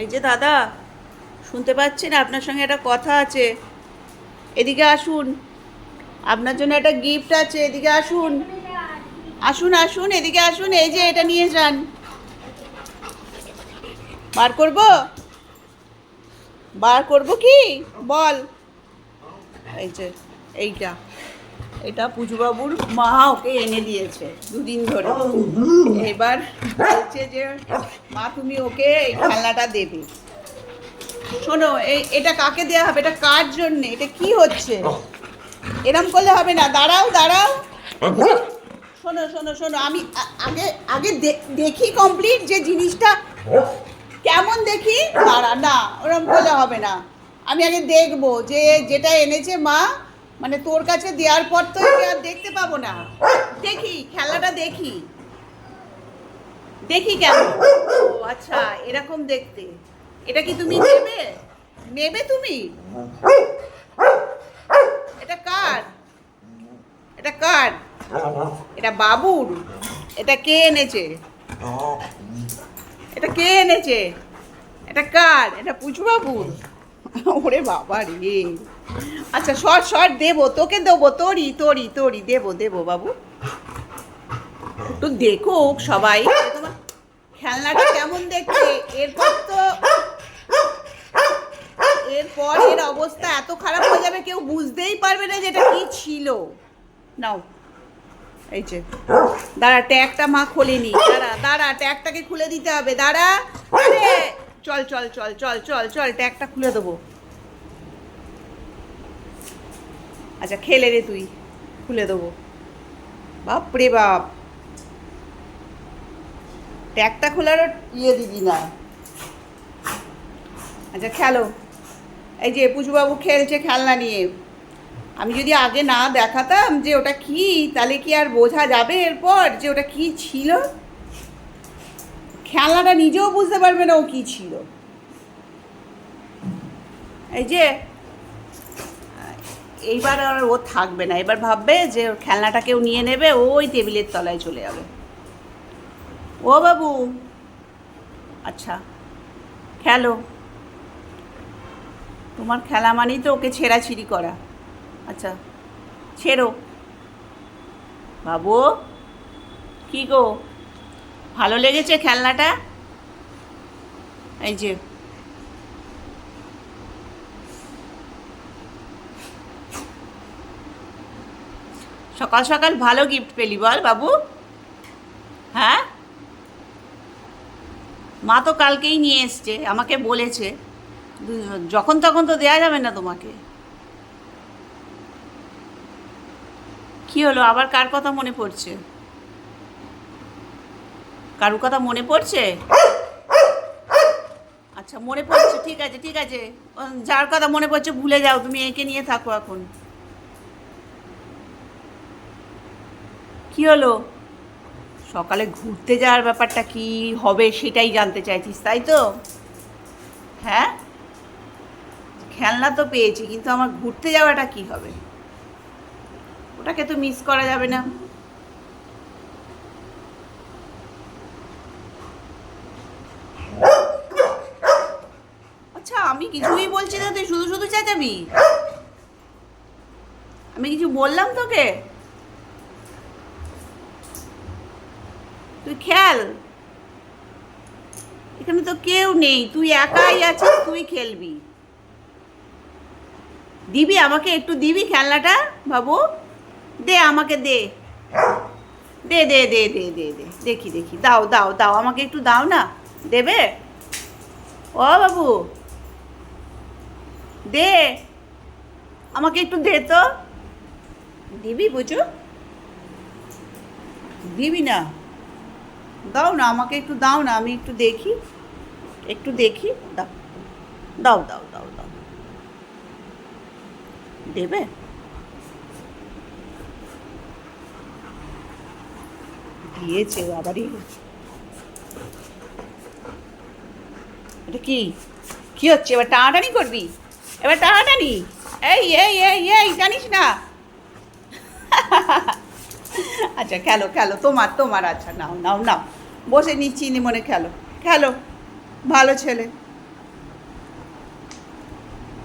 এই যে দাদা, শুনতে পাচ্ছেন? আপনার সঙ্গে একটা কথা আছে। এদিকে আসুন। আপনার জন্য একটা গিফট আছে। এদিকে আসুন। আসুন আসুন, এদিকে আসুন। এই যে এটা নিয়ে যান। বার করব? বার করব কি? বল। এই যে, এইটা। এটা পুজুবাবুর মা ওকে এনে দিয়েছে দুদিন ধরে। এবার বলছে যে, মা, তুমি ওকে এই খেলনাটা দেবে। শোনো, এই, এটা কাকে দেওয়া হবে? এটা কার জন্য? এটা কি হচ্ছে? এরম করলে হবে না। দাঁড়াও দাঁড়াও। শোনো শোনো শোনো, আমি আগে আগে দেখি কমপ্লিট যে জিনিসটা। কেমন দেখি? দাঁড়া, না, ওরম করলে হবে না। আমি আগে দেখব যে, যেটা এনেছে মা মানে তোর কাছে দেওয়ার পর তো আর দেখতে পাবো না। দেখি, খেলাটা দেখি। দেখি কেমন। ও আচ্ছা এরকম দেখতে। এটা কি তুমি নেবে? নেবে তুমি? এটা কার? এটা কার? এটা বাবুর? এটা কে এনেছে? এটা কে এনেছে? এটা কার? এটা পুচু বাবুর ওরে বাবা রে আচ্ছা শর্ট শর্ট দেবো, তোকে দেবো, তোরই তোরই তোরই, দেবো দেবো বাবু। একটু দেখো সবাই খেলনাটা কেমন দেখতে? এরপর তো এরপর এর অবস্থা এত খারাপ হয়ে যাবে, কেউ বুঝতেই পারবে না যে এটা কি ছিল। নাও, এই যে, দাঁড়া, ট্যাগটা মা খোলেনি দাঁড়া দাঁড়া, ট্যাগটাকে খুলে দিতে হবে। দাঁড়া চল চল চল চল চল চল, ট্যাগটা খুলে দেবো। আচ্ছা খেলে রে তুই খুলে দেবো। বাপ রে বাপ। ট্যাগটা খোলার ইয়ে দিদি না। আচ্ছা খেলো। এই যে পুজুবাবু খেলছে খেলনা নিয়ে। আমি যদি আগে না দেখাতাম যে ওটা কি তাহলে কি আর বোঝা যাবে এরপর যে ওটা কি ছিল? খেলনাটা নিজেও বুঝতে পারবে না ও কি ছিল। এই যে এইবার আর ও থাকবে না। এবার ভাববে যে ওর খেলনাটা কেউ নিয়ে নেবে ওই টেবিলের তলায় চলে যাবে। ও বাবু। আচ্ছা খেলো। তোমার খেলা মানেই তো ওকে ছেঁড়াছিড়ি করা। আচ্ছা ছেড়ো। বাবু, কি গো? ভালো লেগেছে খেলনাটা? এই যে সকাল সকাল ভালো গিফট পেলি, বল বাবু। হ্যাঁ? মা তো কালকেই নিয়ে এসছে, আমাকে বলেছে। যখন তখন তো দেয়া যাবে না তোমাকে। কি হলো? আবার কার কথা মনে পড়ছে? কারুর কথা মনে পড়ছে? আচ্ছা মনে পড়ছে, ঠিক আছে ঠিক আছে। যার কথা মনে পড়ছে, ভুলে যাও, তুমি একে নিয়ে থাকো এখন। কি হলো? সকালে ঘুরতে যাওয়ার ব্যাপারটা কি হবে সেটাই জানতে চাইছিস, তাই তো? হ্যাঁ? খেলনা তো পেয়েছি, কিন্তু আমার ঘুরতে যাওয়াটা কি হবে? ওটাকে তো মিস করা যাবে না। আচ্ছা আমি কিছুই বলছি না, তুই শুধু শুধু চেঁচাবি? আমি কিছু বললাম তোকে? তুই খেল। এখানে তো কেউ নেই। তুই একাই আছিস, তুই খেলবি। দিবি আমাকে? একটু দিবি খেলনাটা? বাবু? দে আমাকে, দে। দে দে দে দে দে দে। দেখি দেখি। দাও দাও দাও। আমাকে একটু দাও না? দেবে? ও, বাবু। দে। আমাকে একটু দে তো। দিবি বুঝো? দিবি না। দাও না, আমাকে একটু দাও না, আমি একটু দেখি একটু দেখি, দাও দাও দাও দাও দাও। দেবে? দিয়েছে আবারই এটা কি? কি হচ্ছে? এবার টানাটানি করবি? এবার টানাটানি? এই এই এই এই, জানিস না? আচ্ছা খেলো খেলো, তোমার তোমার আচ্ছা নাও নাও নাও। বসে নিচ্ছি নি মনে খেলো। খেলো। ভালো ছেলে।